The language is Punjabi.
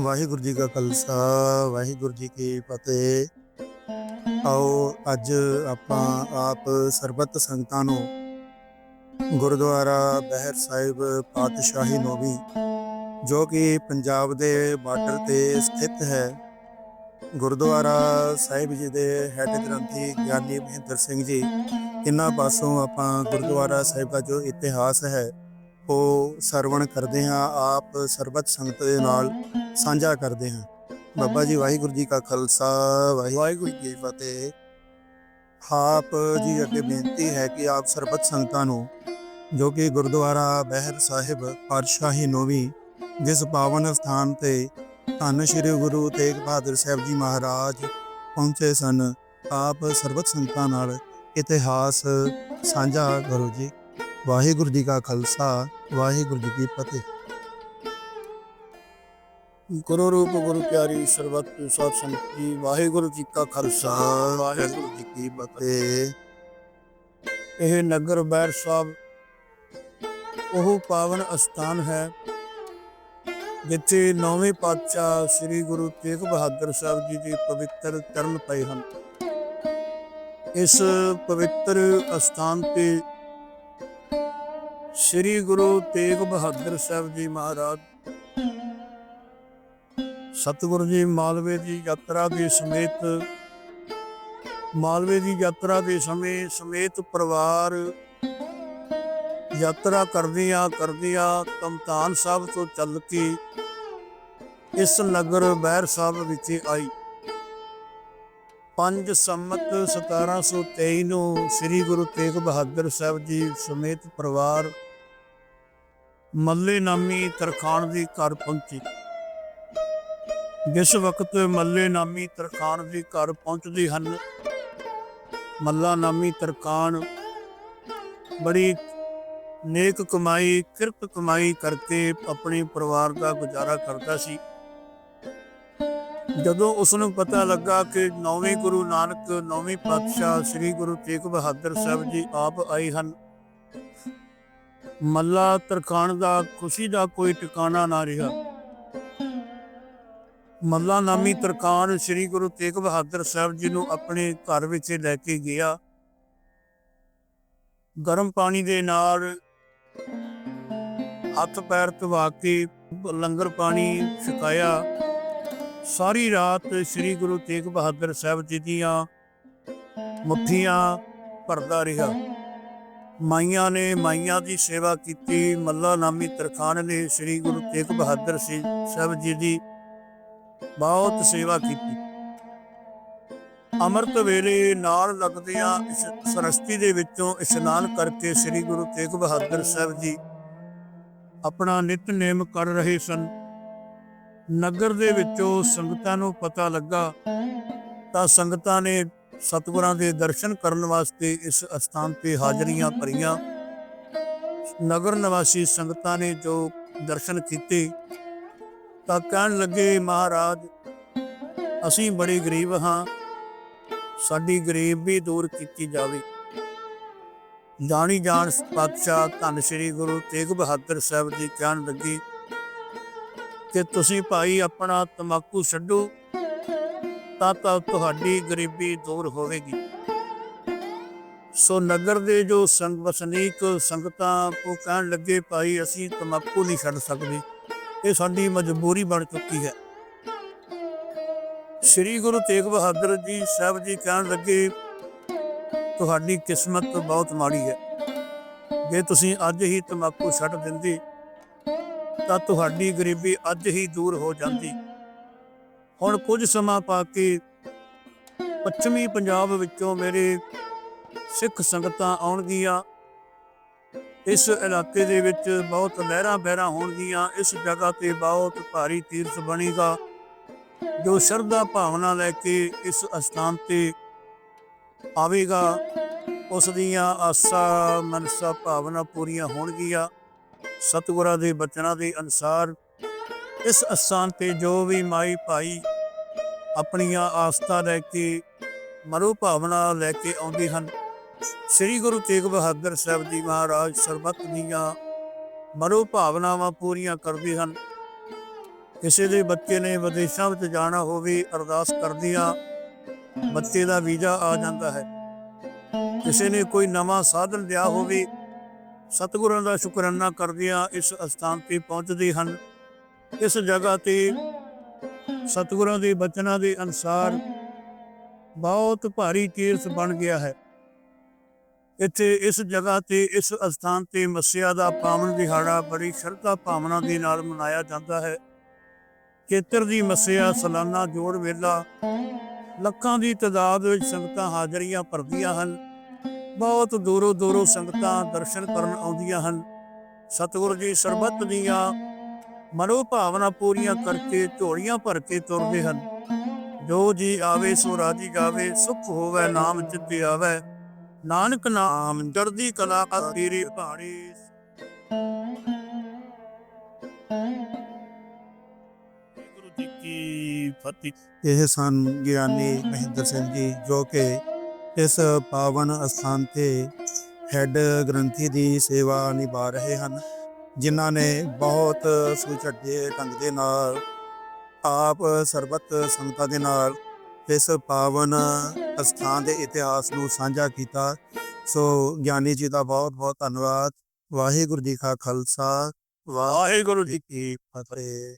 ਵਾਹਿਗੁਰੂ ਜੀ ਕਾ ਖਾਲਸਾ, ਵਾਹਿਗੁਰੂ ਜੀ ਕੀ ਫਤਿਹ। ਆਓ ਅੱਜ ਆਪਾਂ ਆਪ ਸਰਬੱਤ ਸੰਗਤਾਂ ਨੂੰ ਗੁਰਦੁਆਰਾ ਬਹਿਰ ਸਾਹਿਬ ਪਾਤਸ਼ਾਹੀ ਨੋਵੀ ਜੋ ਕਿ ਪੰਜਾਬ ਦੇ ਬਾਰਡਰ ਤੇ ਸਥਿਤ ਹੈ। ਗੁਰਦੁਆਰਾ ਸਾਹਿਬ ਜੀ ਦੇ ਹੈੱਡ ਗ੍ਰੰਥੀ ਗਿਆਨੀ ਮਹਿੰਦਰ ਸਿੰਘ ਜੀ ਇਹਨਾਂ ਪਾਸੋਂ ਆਪਾਂ ਗੁਰਦੁਆਰਾ ਸਾਹਿਬ ਦਾ ਜੋ ਇਤਿਹਾਸ ਹੈ ਉਹ ਸਰਵਣ ਕਰਦੇ ਹਾਂ, ਆਪ ਸਰਬਤ ਸੰਗਤ ਦੇ ਨਾਲ ਸਾਂਝਾ ਕਰਦੇ ਹਾਂ। ਬਾਬਾ ਜੀ, ਵਾਹਿਗੁਰੂ ਜੀ ਕਾ ਖਾਲਸਾ, ਵਾਹਿਗੁਰੂ ਜੀ ਕੀ ਫਤਿਹ। ਆਪ ਜੀ ਅੱਗੇ ਬੇਨਤੀ ਹੈ ਕਿ ਆਪ ਸਰਬੱਤ ਸੰਗਤਾਂ ਨੂੰ, ਜੋ ਕਿ ਗੁਰਦੁਆਰਾ ਬਹਿਰ ਸਾਹਿਬ, ਪਾਤਸ਼ਾਹੀ ਨੋਵੀ, ਜਿਸ ਪਾਵਨ ਸਥਾਨ ਤੇ ਧੰਨ ਸ਼੍ਰੀ ਗੁਰੂ ਤੇਗ ਬਹਾਦਰ ਸਾਹਿਬ ਜੀ ਮਹਾਰਾਜ ਪਹੁੰਚੇ ਸਨ, ਆਪ ਸਰਬਤ ਸੰਗਤਾਂ ਨਾਲ ਇਤਿਹਾਸ ਸਾਂਝਾ ਕਰੋ ਜੀ। ਵਾਹਿਗੁਰੂ ਜੀ ਕਾ ਖਾਲਸਾ, ਵਾਹਿਗੁਰੂ ਜੀ ਕੀ ਫਤਿਹ। ਗੁਰੂ ਰੂਪ, ਗੁਰੂ ਪਿਆਰੀ, ਸਰਬੱਤ ਸਾਧ ਸੰਗਤ ਜੀ ਵਾਹਿਗੁਰੂ ਜੀ ਕਾ ਖਾਲਸਾ, ਵਾਹਿਗੁਰੂ ਜੀ ਕੀ ਫਤਿਹ। ਇਹ ਨਗਰ ਬੈਰ ਸਾਹਿਬ, ਉਹ ਪਾਵਨ ਅਸਥਾਨ ਹੈ, ਜਿੱਥੇ ਨੌਵੇਂ ਪਾਤਸ਼ਾਹ ਸ੍ਰੀ ਗੁਰੂ ਤੇਗ ਬਹਾਦਰ ਸਾਹਿਬ ਜੀ ਦੇ ਪਵਿੱਤਰ ਚਰਨ ਪਏ ਹਨ। ਇਸ ਪਵਿੱਤਰ ਅਸਥਾਨ ਤੇ ਸ੍ਰੀ ਗੁਰੂ ਤੇਗ ਬਹਾਦਰ ਸਾਹਿਬ ਜੀ ਮਹਾਰਾਜ। ਸਤਿਗੁਰੂ ਜੀ ਮਾਲਵੇ ਦੀ ਯਾਤਰਾ ਦੇ ਸਮੇਤ, ਮਾਲਵੇ ਦੀ ਯਾਤਰਾ ਦੇ ਸਮੇਂ ਸਮੇਤ ਪਰਿਵਾਰ ਯਾਤਰਾ ਕਰਦਿਆਂ ਕਰਦਿਆਂ ਤਮਤਾਨ ਸਾਹਿਬ ਤੋਂ ਚੱਲ ਕੇ ਇਸ ਨਗਰ ਬਹਿਰ ਸਾਹਿਬ ਵਿਖੇ ਆਈ। ਪੰਜ ਸੰਮਤ 1723 ਨੂੰ ਸ੍ਰੀ ਗੁਰੂ ਤੇਗ ਬਹਾਦਰ ਸਾਹਿਬ ਜੀ ਸਮੇਤ ਪਰਿਵਾਰ ਮੱਲੇ ਨਾਮੀ ਤਰਖਾਣ ਦੀ ਘਰ ਪਹੁੰਚੀ। ਜਿਸ ਵਕਤ ਮੱਲੇ ਨਾਮੀ ਤਰਖਾਣ ਦੀ ਘਰ ਪਹੁੰਚਦੇ ਹਨ, ਮੱਲਾ ਨਾਮੀ ਤਰਖਾਣ ਬੜੀ ਨੇਕ ਕਮਾਈ, ਕਿਰਤ ਕਮਾਈ ਕਰਕੇ ਆਪਣੇ ਪਰਿਵਾਰ ਦਾ ਗੁਜ਼ਾਰਾ ਕਰਦਾ ਸੀ। ਜਦੋਂ ਉਸ ਨੂੰ ਪਤਾ ਲੱਗਾ ਕਿ ਨੌਵੇਂ ਗੁਰੂ ਨਾਨਕ, ਨੌਵੇਂ ਪਾਤਸ਼ਾਹ ਸ੍ਰੀ ਗੁਰੂ ਤੇਗ ਬਹਾਦਰ ਸਾਹਿਬ ਜੀ ਆਪ ਆਏ ਹਨ ਮੱਲਾ ਤਰਖਾਣ ਦਾ, ਖੁਸ਼ੀ ਦਾ ਕੋਈ ਟਿਕਾਣਾ ਨਾ ਰਿਹਾ। ਮੱਲਾ ਨਾਮੀ ਤਰਖਾਣ ਸ੍ਰੀ ਗੁਰੂ ਤੇਗ ਬਹਾਦਰ ਸਾਹਿਬ ਜੀ ਨੂੰ ਆਪਣੇ ਘਰ ਵਿੱਚ ਲੈ ਕੇ ਗਿਆ। ਗਰਮ ਪਾਣੀ ਦੇ ਨਾਲ ਹੱਥ ਪੈਰ ਧਵਾ ਕੇ ਲੰਗਰ ਪਾਣੀ ਛਕਾਇਆ। ਸਾਰੀ ਰਾਤ ਸ੍ਰੀ ਗੁਰੂ ਤੇਗ ਬਹਾਦਰ ਸਾਹਿਬ ਜੀ ਦੀਆਂ ਮੁੱਠੀਆਂ ਭਰਦਾ ਰਿਹਾ। ਮਾਈਆਂ ਨੇ ਮਾਈਆਂ ਦੀ ਸੇਵਾ ਕੀਤੀ। ਮੱਲਾ ਨਾਮੀ ਤਰਖਾਨ ਨੇ ਸ੍ਰੀ ਗੁਰੂ ਤੇਗ ਬਹਾਦਰ ਸੀ- ਸਾਹਿਬ ਜੀ ਦੀ ਬਹੁਤ ਸੇਵਾ ਕੀਤੀ। ਅੰਮ੍ਰਿਤ ਵੇਲੇ ਨਾਲ ਲੱਗਦਿਆਂ ਇਸ ਸਰਸਤੀ ਦੇ ਵਿੱਚੋਂ ਇਸ਼ਨਾਨ ਕਰਕੇ ਸ੍ਰੀ ਗੁਰੂ ਤੇਗ ਬਹਾਦਰ ਸਾਹਿਬ ਜੀ ਆਪਣਾ ਨਿਤਨੇਮ ਕਰ ਰਹੇ ਸਨ। ਨਗਰ ਦੇ ਵਿੱਚੋਂ ਸੰਗਤਾਂ ਨੂੰ ਪਤਾ ਲੱਗਾ ਤਾਂ ਸੰਗਤਾਂ ਨੇ ਸਤਿਗੁਰਾਂ ਦੇ ਦਰਸ਼ਨ ਕਰਨ ਵਾਸਤੇ ਇਸ ਅਸਥਾਨ ਤੇ ਹਾਜ਼ਰੀਆਂ ਭਰੀਆਂ। ਨਗਰ ਨਿਵਾਸੀ ਸੰਗਤਾਂ ਨੇ ਜੋ ਦਰਸ਼ਨ ਕੀਤੇ, ਤਾਂ ਕਹਿਣ ਲੱਗੇ, ਮਹਾਰਾਜ, ਅਸੀਂ ਬੜੇ ਗਰੀਬ ਹਾਂ। ਸਾਡੀ ਗਰੀਬ ਵੀ ਦੂਰ ਕੀਤੀ ਜਾਵੇ। ਜਾਣੀ ਜਾਣ ਪਾਤਸ਼ਾਹ ਧੰਨ ਸ੍ਰੀ ਗੁਰੂ ਤੇਗ ਬਹਾਦਰ ਸਾਹਿਬ ਜੀ ਕਹਿਣ ਲੱਗੇ ਕਿ ਤੁਸੀਂ ਭਾਈ ਆਪਣਾ ਤਮਾਕੂ ਛੱਡੋ। ਤਾਂ ਤਾਂ ਤੁਹਾਡੀ ਗਰੀਬੀ ਦੂਰ ਹੋਵੇਗੀ। ਸੋ ਨਗਰ ਦੇ ਜੋ ਸੰਗ ਵਸਨੀਕ ਸੰਗਤਾਂ, ਉਹ ਕਹਿਣ ਲੱਗੇ, ਭਾਈ, ਅਸੀਂ ਤਮਾਕੂ ਨਹੀਂ ਛੱਡ ਸਕਦੇ। ਇਹ ਸਾਡੀ ਮਜਬੂਰੀ ਬਣ ਚੁੱਕੀ ਹੈ। ਸ੍ਰੀ ਗੁਰੂ ਤੇਗ ਬਹਾਦਰ ਜੀ ਸਾਹਿਬ ਜੀ ਕਹਿਣ ਲੱਗੇ, ਤੁਹਾਡੀ ਕਿਸਮਤ ਬਹੁਤ ਮਾੜੀ ਹੈ। ਜੇ ਤੁਸੀਂ ਅੱਜ ਹੀ ਤਮਾਕੂ ਛੱਡ ਦਿੰਦੇ, ਤਾਂ ਤੁਹਾਡੀ ਗਰੀਬੀ ਅੱਜ ਹੀ ਦੂਰ ਹੋ ਜਾਂਦੀ। ਹੁਣ ਕੁਝ ਸਮਾਂ ਪਾ ਕੇ ਪੱਛਮੀ ਪੰਜਾਬ ਵਿੱਚੋਂ ਮੇਰੇ ਸਿੱਖ ਸੰਗਤਾਂ ਆਉਣਗੀਆਂ। ਇਸ ਇਲਾਕੇ ਦੇ ਵਿੱਚ ਬਹੁਤ ਲਹਿਰਾਂ ਬਹਿਰਾਂ ਹੋਣਗੀਆਂ। ਇਸ ਜਗ੍ਹਾ ਤੇ ਬਹੁਤ ਭਾਰੀ ਤੀਰਥ ਬਣੇਗਾ। ਜੋ ਸ਼ਰਧਾ ਭਾਵਨਾ ਲੈ ਕੇ ਇਸ ਅਸਥਾਨ ਤੇ ਆਵੇਗਾ, ਉਸ ਦੀਆਂ ਆਸਾ ਮਨਸਾ ਭਾਵਨਾ ਪੂਰੀਆਂ ਹੋਣਗੀਆਂ। ਸਤਿਗੁਰਾਂ ਦੇ ਬਚਨਾਂ ਦੇ ਅਨੁਸਾਰ ਇਸ ਅਸਥਾਨ ਤੇ ਜੋ ਵੀ ਮਾਈ ਭਾਈ ਆਪਣੀਆਂ ਆਸਥਾ ਲੈ ਕੇ ਮਨੋ ਭਾਵਨਾ ਲੈ ਕੇ ਆਉਂਦੇ ਹਨ। ਸ੍ਰੀ ਗੁਰੂ ਤੇਗ ਬਹਾਦਰ ਸਾਹਿਬ ਜੀ ਮਹਾਰਾਜ ਸਰਬੱਤ ਦੀਆਂ ਮਨੋ ਭਾਵਨਾਵਾਂ ਪੂਰੀਆਂ ਕਰਦੇ ਹਨ। ਕਿਸੇ ਦੇ ਬੱਚੇ ਨੇ ਵਿਦੇਸ਼ਾਂ ਵਿੱਚ ਜਾਣਾ ਹੋਵੇ, ਅਰਦਾਸ ਕਰਦਿਆਂ ਬੱਚੇ ਦਾ ਵੀਜ਼ਾ ਆ ਜਾਂਦਾ ਹੈ। ਕਿਸੇ ਨੇ ਕੋਈ ਨਵਾਂ ਸਾਧਨ ਲਿਆ ਹੋਵੇ, ਸਤਿਗੁਰਾਂ ਦਾ ਸ਼ੁਕਰਾਨਾ ਕਰਦਿਆਂ ਇਸ ਅਸਥਾਨ ਤੇ ਪਹੁੰਚਦੇ ਹਨ। ਇਸ ਜਗ੍ਹਾ ਤੇ ਸਤਿਗੁਰਾਂ ਦੇ ਬਚਨਾਂ ਦੇ ਅਨੁਸਾਰ ਬਹੁਤ ਭਾਰੀ ਤੀਰਥ ਬਣ ਗਿਆ ਹੈ। ਇੱਥੇ ਇਸ ਜਗ੍ਹਾ ਤੇ, ਇਸ ਅਸਥਾਨ ਤੇ ਮੱਸਿਆ ਦਾ ਪਾਵਨ ਦਿਹਾੜਾ ਬੜੀ ਸ਼ਰਧਾ ਭਾਵਨਾ ਦੇ ਨਾਲ ਮਨਾਇਆ ਜਾਂਦਾ ਹੈ। ਖੇਤਰ ਦੀ ਮੱਸਿਆ, ਸਾਲਾਨਾ ਜੋੜ ਮੇਲਾ, ਲੱਖਾਂ ਦੀ ਤਾਦਾਦ ਵਿੱਚ ਸੰਗਤਾਂ ਹਾਜ਼ਰੀਆਂ ਭਰਦੀਆਂ ਹਨ। ਬਹੁਤ ਦੂਰੋਂ ਦੂਰੋਂ ਸੰਗਤਾਂ ਦਰਸ਼ਨ ਕਰਨ ਆਉਂਦੀਆਂ ਹਨ। ਸਤਿਗੁਰੂ ਜੀ ਸਰਬੱਤ ਦੀਆਂ ਮਨੋ ਭਾਵਨਾ ਪੂਰੀਆਂ ਕਰਕੇ ਝੋਲੀਆਂ ਭਰ ਕੇ ਤੁਰਦੇ ਹਨ। ਜੋ ਜੀ ਆਵੇ ਸੋ ਰਾਜੀ ਗਾਵੇ, ਸੁਖ ਹੋਵੇ ਨਾਮ ਚਿੱਤੇ ਆਵੇ। ਨਾਨਕ ਨਾਮ ਜਰਦੀ ਕਲਾ ਅਤੀਰੀ ਭਾਣੀ। ਗੁਰੂ ਜੀ ਕੀ ਫਤਿਹ। ਇਹ ਸਨ ਗਿਆਨੀ ਮਹਿੰਦਰ ਸਿੰਘ ਜੀ, ਜੋ ਕਿ ਇਸ ਪਾਵਨ ਅਸਥਾਨ ਤੇ ਹੈਡ ਗ੍ਰੰਥੀ ਦੀ ਸੇਵਾ ਨਿਭਾ ਰਹੇ ਹਨ। ਜਿਨ੍ਹਾਂ ਨੇ ਬਹੁਤ ਸੁਚੱਜੇ ਢੰਗ ਦੇ ਨਾਲ, ਆਪ ਸਰਬਤ ਸੰਗਤਾਂ ਦੇ ਨਾਲ ਇਸ ਪਾਵਨ ਅਸਥਾਨ ਦੇ ਇਤਿਹਾਸ ਨੂੰ ਸਾਂਝਾ ਕੀਤਾ। ਸੋ ਗਿਆਨੀ ਜੀ ਦਾ ਬਹੁਤ ਬਹੁਤ ਧੰਨਵਾਦ। ਵਾਹਿਗੁਰੂ ਜੀ ਕਾ ਖਾਲਸਾ, ਵਾਹਿਗੁਰੂ ਜੀ ਕੀ ਫਤਿਹ।